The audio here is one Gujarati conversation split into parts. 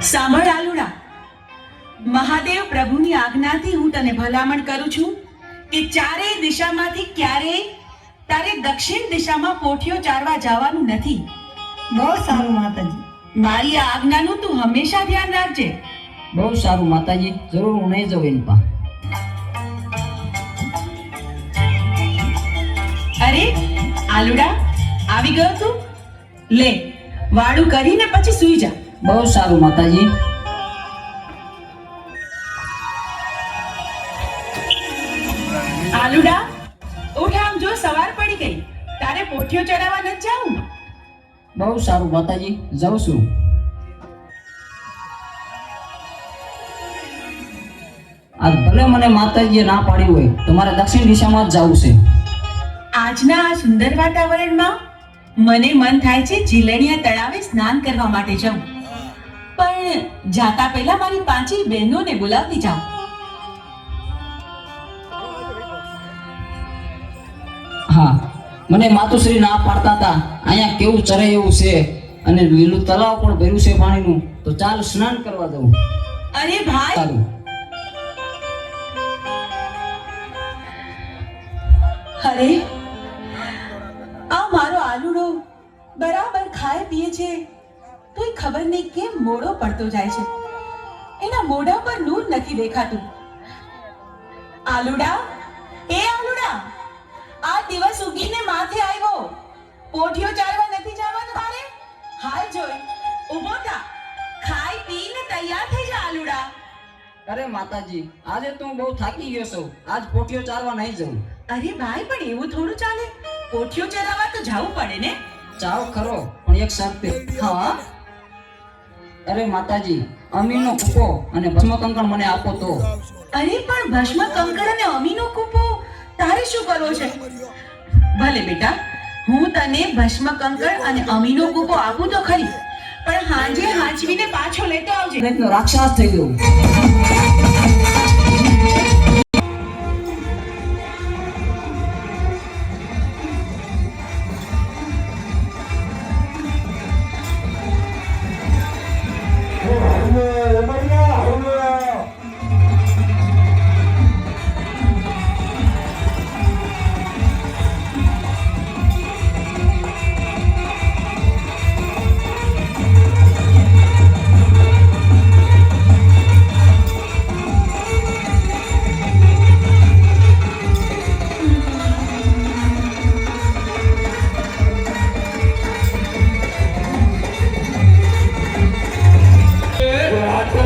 સાંભળ આલુડા. મહાદેવ પ્રભુની આજ્ઞાથી હું તને ભલામણ કરું છું કે ચારેય દિશામાંથી ક્યારેય તારે દક્ષિણ દિશામાં પોઠિયો ચારવા જવાનું નથી. બહુ સારું માતાજી. મારી આજ્ઞાનું તું હંમેશા ધ્યાન રાખજે. બહુ સારું માતાજી જરૂર હું નહીં જવું એની પાસે. અરે આલુડા આવી ગયો તું? લે વાળું કરીને પછી સૂઈ જા. બહુ સારું માતાજી. આલુડા ઉઠ આમ જો સવાર પડી ગઈ. તારે પોઠિયો ચડાવવા ન જાઉં બહુ સારું માતાજી. જાઉં છું. આજ ભલે મને માતાજીએ ના પાડી હોય તો મારે દક્ષિણ દિશામાં જ જવું છે. આજના આ સુંદર વાતાવરણમાં મને મન થાય છે જીલણિયા તળાવે સ્નાન કરવા માટે જાઉં પણ જાતા પહેલા મારી પાંચેય બહેનોને બોલાવતી જાઉં હા મને માતુશ્રી ના પાડતા હતા. અહીંયા કેવું ચરે એવું છે અને લીલું તલાવ પણ ભર્યું છે પાણીનું. તો ચાલ સ્નાન કરવા જવું અરે ભાઈ! સારું અરે આ મારો આલુડો બરાબર ખાય પીએ છે. ખબર નહીં કેમ મોડો પડતો જાય છે? એના મોઢા પર નૂર નથી દેખાતું. આલુડા એ આલુડા આ દિવસ ઉગીને માથે આવ્યો. પોઠિયો ચાલવા નથી જવાનું તારે? હાલ જોઈ ઊભો થા. ખાઈ પીને તૈયાર થઈ જા આલુડા. અરે માતાજી આજે તો હું બહુ થાકી ગયો છું. આજ પોઠિયો ચારવા નહીં જવું. અરે ભાઈ પણ એવું થોડું ચાલે? પોઠિયો ચરાવવા તો જવું પડે ને? જાઓ ખરો પણ એક શરતે. હા? અરે માતાજી અમીનો કૂપો અને ભસ્મ કંકણ મને આપો તો. અરે પણ ભસ્મ કંકણ અને અમીનો કૂપો તારે શું કરવો છે? ભલે બેટા હું તને ભસ્મ કંકણ અને અમીનો કૂપો આપું તો ખરી પણ હાજે હાંચવીને પાછો લેતો આવજે. રાક્ષસ થઈ ગયો.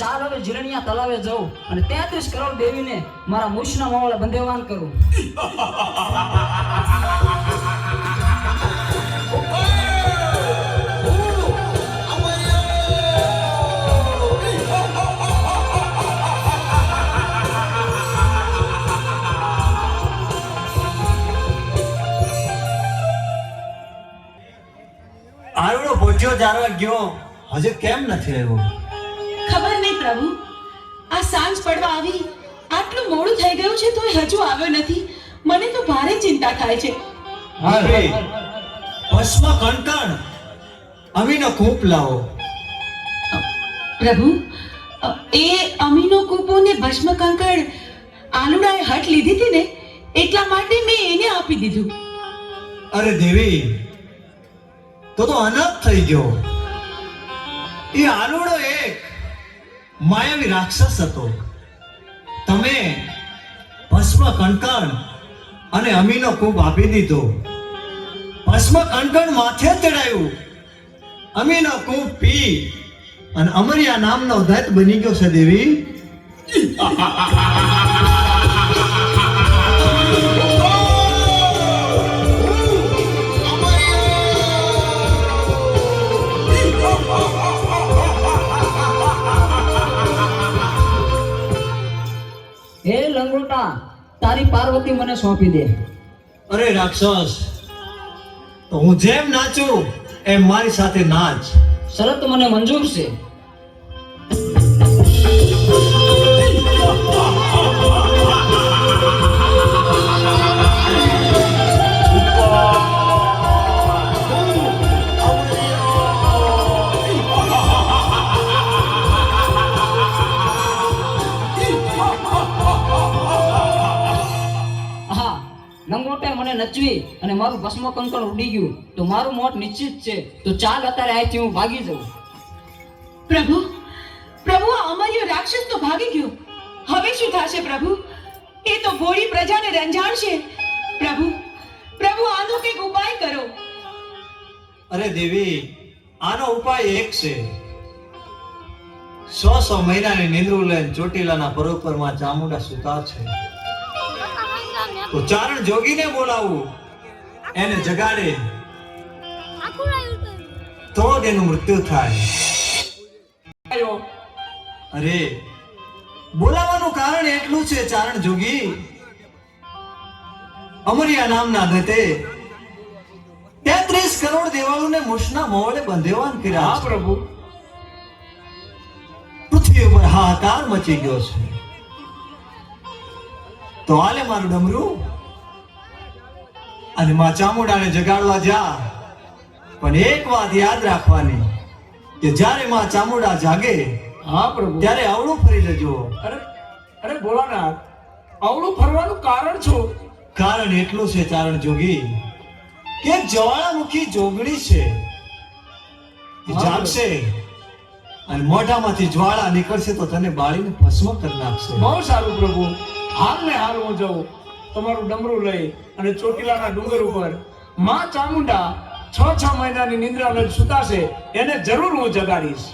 ચાલ હવે જીરણિયા તલાવે જવું અને તેત્રીસ કરોડ દેવીને મારા મુશના માવળે બંધેવાન કરું. આરડો પહોંચ્યો જારવા ગયો. હજુ કેમ નથી આવ્યો? પ્રભુ આ સાંજ પડવા આવી આટલું મોડું થઈ ગયું છે તોય હજુ આવ્યો નથી. મને તો ભારે ચિંતા થાય છે. અરે ભસ્મ કણકણ અમીનો કૂપ લાવો. પ્રભુ એ અમીનો કૂપો ને ભસ્મ કંકણ આલુડાએ હટ લીધી હતી ને એટલા માટે મેં એને આપી દીધું. અરે દેવી તો તો અનાથ થઈ ગયો. એ આલુડો એક માયાવી રાક્ષસ હતો. તમે ભસ્મ કણકણ અને અમીનો કૂપ આપી દીધો. ભસ્મ કણકણ માથે ચડાયું. અમીનો કૂપ પી અને અમરિયા નામનો દત્ત બની ગયો છે દેવી. હે લંગોટા તારી પાર્વતી મને સોંપી દે. અરે રાક્ષસ તો હું જેમ નાચું એમ મારી સાથે નાચ. શરત મને મંજૂર છે. લંગોટે મને નચવી અને મારું ભસ્મ કંકણ ઉડી ગયું. તો મારું મોત નિશ્ચિત છે. તો ચાલ અત્યારે અહીંથી હું ભાગી જઉં. પ્રભુ પ્રભુ આ રાક્ષસ તો ભાગી ગયો. હવે શું થશે પ્રભુ? એ તો ભોળી પ્રજાને રંજાડશે પ્રભુ પ્રભુ આનો કંઈક ઉપાય કરો. અરે દેવી આનો ઉપાય એક છે. સો સો મહિનાની નિંદ્રુલેન ચોટીલાના પરોપરમાં ચામુંડા સુતા છે. તો ચારણ જોગીને બોલાવું. એને જગાડે. તો એનું મૃત્યુ થાય. અરે બોલાવાનું કારણ એટલું છે ચારણ જોગી. અમરિયા નામના દત્તે તેત્રીસ કરોડ દેવાળુને મુશના મોવડે બંધેવાન કર્યા. પ્રભુ. પૃથ્વી ઉપર હાહાકાર મચી ગયો છે. તો આલે મારું ડમરું? અને માં ચામુંડાને જગાડવા જા. પણ એક વાત યાદ રાખવાની કે જ્યારે માં ચામુંડા જાગે હા પ્રભુ. ત્યારે અવળું ફરી લેજો. અરે અરે ભોળાનાથ આવડું ફરવાનું કારણ છો કારણ એટલું છે ચારણ જોગી કે જ્વાળામુખી જોગણી છે. જાગશે અને મોઢામાંથી જ્વાળા નીકળશે તો તને બાળીને ભસ્મ કરી નાખશે. બહુ સારું પ્રભુ. હાલ ને હાલ હું જાઉં. તમારું ડમરું લઈ અને ચોટીલાના ડુંગર ઉપરમાં ચામુંડા છ છ મહિનાની નિંદ્રા લઈ સુતાશે, એને જરૂર હું જગાડીશ.